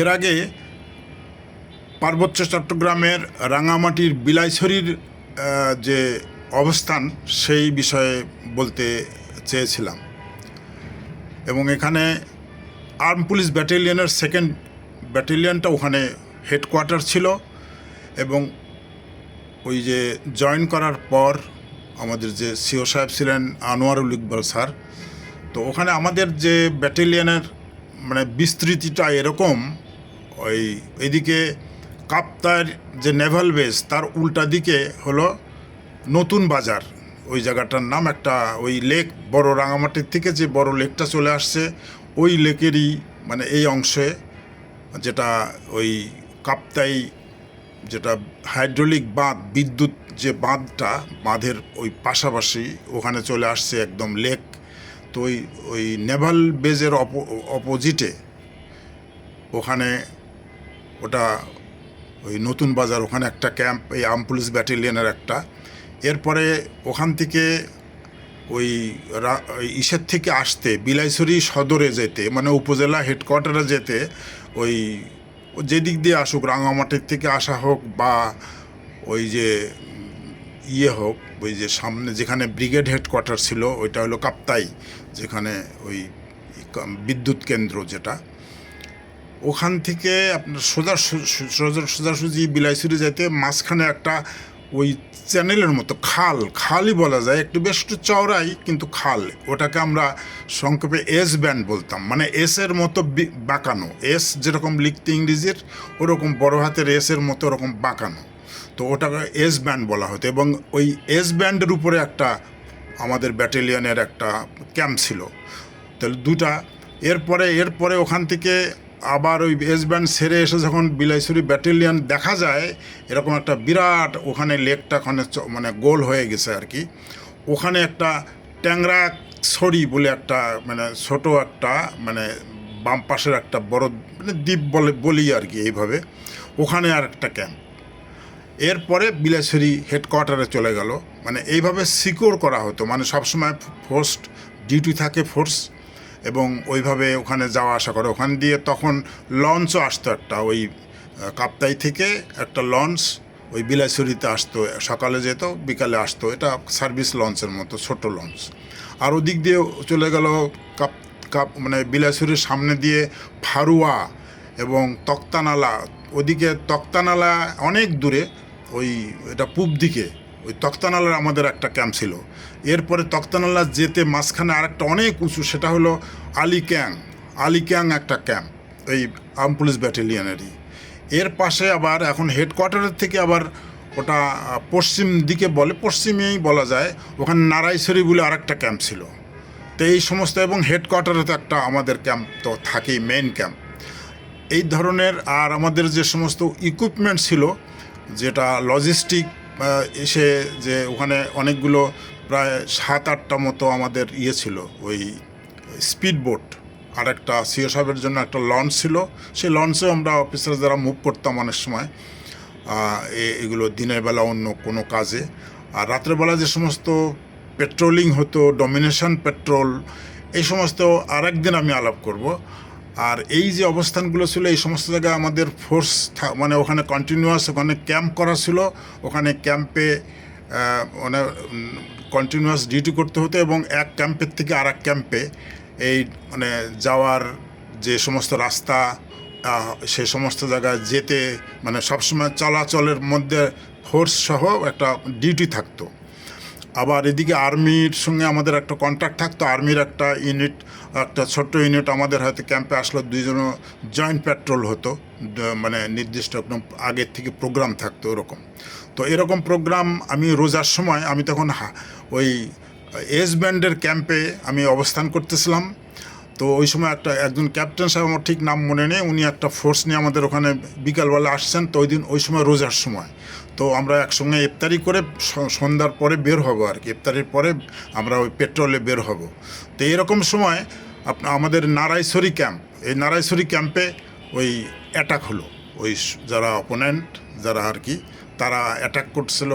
এর আগে পার্বত্য চট্টগ্রামের রাঙামাটির বিলাইছড়ির যে অবস্থান, সেই বিষয়ে বলতে চেয়েছিলাম। এবং এখানে আর্ম পুলিশ ব্যাটালিয়নের সেকেন্ড ব্যাটালিয়নটা ওখানে হেডকোয়ার্টার ছিল এবং ওই যে জয়েন করার পর আমাদের যে সিও সাহেব ছিলেন, আনোয়ারুল ইকবাল স্যার, তো ওখানে আমাদের যে ব্যাটালিয়নের মানে বিস্তৃতিটা এরকম ওই এদিকে কাপ্তার যে নেভাল বেস, তার উল্টা দিকে হলো নতুন বাজার। ওই জায়গাটার নাম একটা ওই লেক, বড় রাঙামাটির থেকে যে বড় লেকটা চলে আসছে, ওই লেকেরই মানে এই অংশে যেটা ওই কাপ্তাই যেটা হাইড্রোলিক বাঁধ, বিদ্যুৎ যে বাঁধটা, বাঁধের ওই পাশাপাশি ওখানে চলে আসছে একদম লেক। তো ওই ওই নেভাল বেজের অপোজিটে ওখানে ওটা ওই নতুন বাজার, ওখানে একটা ক্যাম্প, এই আর্ম পুলিশ ব্যাটালিয়নের একটা। এরপরে ওখান থেকে ওই ইসের থেকে আসতে, বিলাইছড়ি সদরে যেতে মানে উপজেলা হেডকোয়ার্টারে যেতে, ওই যেদিক দিয়ে আসুক, রাঙামাটির থেকে আসা হোক বা ওই যে ইয়ে হোক, ওই যে সামনে যেখানে ব্রিগেড হেডকোয়ার্টার ছিল, ওইটা হলো কাপ্তাই, যেখানে ওই বিদ্যুৎ কেন্দ্র যেটা। ওখান থেকে আপনার সোজা সোজাসুজি বিলাইছড়ি যেতে মাঝখানে একটা ওই চ্যানেলের মতো খাল, খালই বলা যায়, একটু বেশ একটু চওড়াই, কিন্তু খাল। ওটাকে আমরা সংক্ষেপে এস ব্যান্ড বলতাম। মানে এস এর মতো বাঁকানো। এস যেরকম লিখতে ইংরেজির, ওরকম বড় হাতের এস এর মতো ওরকম বাঁকানো। তো ওটাকে এস ব্যান্ড বলা হতো এবং ওই এস ব্যান্ডের উপরে একটা আমাদের ব্যাটালিয়নের একটা ক্যাম্প ছিল। তাহলে দুটা। এরপরে এরপরে ওখান থেকে আবার ওই এস ব্যান্ড সেরে এসে যখন বিলাইছড়ি ব্যাটালিয়ন দেখা যায়, এরকম একটা বিরাট ওখানে লেকটা ওখানে মানে গোল হয়ে গেছে আর কি। ওখানে একটা ট্যাংরা ছড়ি বলে একটা মানে ছোট একটা মানে বাম পাশের একটা বড় মানে দ্বীপ বলে, বলি আর কি এইভাবে। ওখানে আর একটা ক্যাম্প এরপরে বিলাসেরি হেডকোয়ার্টারে চলে গেল। মানে এইভাবে সিকিউর করা হতো। মানে সবসময় ফোর্স ডিউটি থাকে ফোর্স এবং ওইভাবে ওখানে যাওয়া আসা করে। ওখান দিয়ে তখন লঞ্চও আসতো একটা ওই কাপ্তাই থেকে একটা লঞ্চ ওই বিলাসুরিতে আসতো, সকালে যেত, বিকালে আসতো। এটা সার্ভিস লঞ্চের মতো, ছোট লঞ্চ আর ওদিক দিয়ে চলে গেল কাপ কাপ মানে বিলাসুরির সামনে দিয়ে ফারুয়া এবং তক্তানালা। ওদিকে তক্তানালা অনেক দূরে, ওই এটা পূব দিকে। ওই তক্তানালার আমাদের একটা ক্যাম্প ছিল। এরপরে তক্তানালা যেতে মাঝখানে আরেকটা অনেক উঁচু, সেটা হলো আলিক্যাং। আলিক্যাং একটা ক্যাম্প, এই আর্ম পুলিশ ব্যাটালিয়নেরই। এর পাশে আবার এখন হেডকোয়ার্টারের থেকে আবার ওটা পশ্চিম দিকে বলে, পশ্চিমেই বলা যায়, ওখানে নারাইছড়ি বলে আরেকটা ক্যাম্প ছিল। তো এই সমস্ত এবং হেডকোয়ার্টারে তো একটা আমাদের ক্যাম্প তো থাকেই, মেইন ক্যাম্প। এই ধরনের আর আমাদের যে সমস্ত ইকুইপমেন্ট ছিল, যেটা লজিস্টিক এসে যে ওখানে অনেকগুলো প্রায় সাত, আটটা মতো আমাদের ইয়ে ছিল, ওই স্পিড বোট আর একটা সিও সাহেবের জন্য একটা লঞ্চ ছিল। সেই লঞ্চেও আমরা অফিসার যারা মুভ করতাম অনেক সময় এগুলো দিনের বেলা অন্য কোনো কাজে। আর রাত্রেবেলা যে সমস্ত পেট্রোলিং হতো ডমিনেশন পেট্রোল এই সমস্ত আরেকদিন আমি আলাপ করব। আর এই যে অবস্থানগুলো ছিল, এই সমস্ত জায়গায় আমাদের ফোর্স মানে ওখানে কন্টিনিউয়াস ওখানে ক্যাম্প করা ছিল। ওখানে ক্যাম্পে মানে কন্টিনিউয়াস ডিউটি করতে হতো এবং এক ক্যাম্পের থেকে আর এক ক্যাম্পে এই মানে যাওয়ার যে সমস্ত রাস্তা সে সমস্ত জায়গায় যেতে মানে সবসময় চলাচলের মধ্যে ফোর্স সহ একটা ডিউটি থাকতো। আবার এদিকে আর্মির সঙ্গে আমাদের একটা কন্ট্যাক্ট থাকতো, আর্মির একটা ইউনিট একটা ছোট্ট ইউনিট আমাদের হয়তো ক্যাম্পে আসলো, দুইজনও জয়েন্ট পেট্রোল হতো মানে নির্দিষ্ট একদম আগের থেকে প্রোগ্রাম থাকতো ওরকম। তো এরকম প্রোগ্রাম আমি রোজার সময়, আমি তখন ওই এস ব্যান্ডের ক্যাম্পে আমি অবস্থান করতেছিলাম। তো ওই সময় একটা, একজন ক্যাপ্টেন সাহেব আমার ঠিক নাম মনে নেই, উনি একটা ফোর্স নিয়ে আমাদের ওখানে বিকালবেলা আসছেন, তো ওই দিন, ওই সময় রোজার সময়। তো আমরা একসঙ্গে ইফতারি করে সন্ধ্যার পরে বের হব আর কি। ইফতারির পরে আমরা ওই পেট্রোলে বের হব। তো এরকম সময় আপনার আমাদের নারায়শ্বরী ক্যাম্প, এই নারায়শ্বরী ক্যাম্পে ওই অ্যাটাক হলো। ওই যারা অপোনেন্ট যারা আর কি, তারা অ্যাটাক করছিল।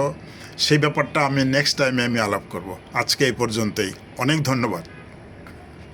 সেই ব্যাপারটা আমি নেক্সট টাইমে আমি আলাপ করব। আজকে এই পর্যন্তই। অনেক ধন্যবাদ।